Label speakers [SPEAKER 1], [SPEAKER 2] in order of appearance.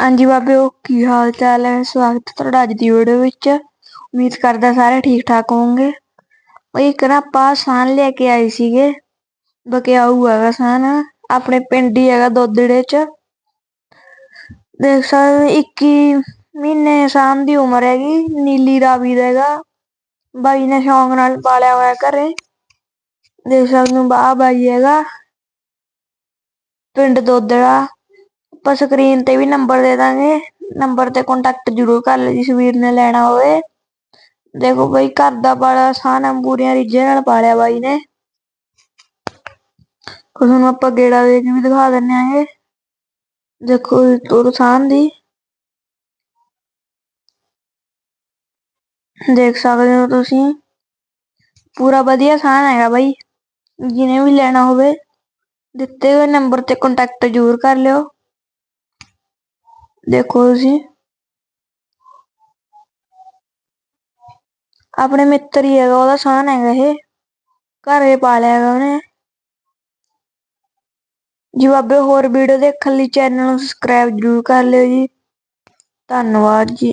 [SPEAKER 1] ਹਾਂਜੀ ਬਾਬਿਓ ਕੀ ਹਾਲ ਚਾਲ ਹੈ? ਸਵਾਗਤ ਹੈ ਤੁਹਾਡਾ ਅੱਜ ਦੀ ਵੀਡੀਓ ਵਿੱਚ। ਉਮੀਦ ਕਰਦਾ ਸਾਰੇ ਠੀਕ ਠਾਕ ਹੋਵੋਗੇ। ਬਈ ਇੱਕ ਨਾ ਆਪਾਂ ਸਾਨ ਲੈ ਕੇ ਆਏ ਸੀਗੇ। ਬਕਿਆਊ ਹੈਗਾ ਸਾਨ, ਆਪਣੇ ਪਿੰਡ ਹੀ ਹੈਗਾ ਦੋਦੜੇ ਚ। ਦੇਖ ਸਕਦੇ 21 ਮਹੀਨੇ ਸਾਨ ਦੀ ਉਮਰ ਹੈਗੀ, ਨੀਲੀ ਰਾਵੀ ਦਾ ਹੈਗਾ। ਬਾਈ ਨੇ ਸ਼ੌਂਕ ਨਾਲ ਪਾਲਿਆ ਹੋਇਆ ਘਰੇ। ਦੇਖ ਸਕਦੇ ਹੋ ਬਾਹ ਬਾਈ ਹੈਗਾ। ਪਿੰਡ ਦੋਦੜਾ। ਆਪਾਂ ਸਕਰੀਨ ਤੇ ਵੀ ਨੰਬਰ ਦੇ ਦਾਂਗੇ। ਨੰਬਰ ਤੇ ਕੰਟੈਕਟ ਜ਼ਰੂਰ ਕਰ ਲਿਓ, ਜਿਸ ਵੀਰ ਨੇ ਲੈਣਾ ਹੋਵੇ। ਦੇਖੋ ਬਈ, ਘਰ ਦਾ ਪਾਲਿਆ ਸਾਨ ਪੂਰੀਆਂ ਰੀਝਾਂ ਨਾਲ ਪਾਲਿਆ ਬਾਈ ਨੇ। ਤੁਹਾਨੂੰ ਆਪਾਂ ਗੇੜਾ ਦੇ ਕੇ ਵੀ ਦਿਖਾ ਦਿੰਨੇ ਆਂਗੇ। ਦੇਖੋ ਤੁਰ ਸਾਨ ਦੀ। ਦੇਖ ਸਕਦੇ ਹੋ ਤੁਸੀਂ। ਪੂਰਾ ਵਧੀਆ ਸਾਨ ਹੈਗਾ ਬਾਈ। ਜਿਹਨੇ ਵੀ ਲੈਣਾ ਹੋਵੇ, ਦਿੱਤੇ ਹੋਏ ਨੰਬਰ ਤੇ ਕੰਟੈਕਟ ਜ਼ਰੂਰ ਕਰ ਲਿਓ। ਦੇਖੋ ਤੁਸੀਂ ਆਪਣੇ ਮਿੱਤਰ ਹੀ ਹੈਗਾ, ਉਹਦਾ ਸਾਨ ਹੈਗਾ ਇਹ। ਘਰੇ ਪਾਲਿਆ ਹੈਗਾ ਉਹਨੇ। ਜੀ ਬਾਬੇ, ਹੋਰ ਵੀਡੀਓ ਦੇਖਣ ਲਈ ਚੈਨਲ ਨੂੰ ਸਬਸਕ੍ਰਾਈਬ ਜ਼ਰੂਰ ਕਰ ਲਿਓ ਜੀ। ਧੰਨਵਾਦ ਜੀ।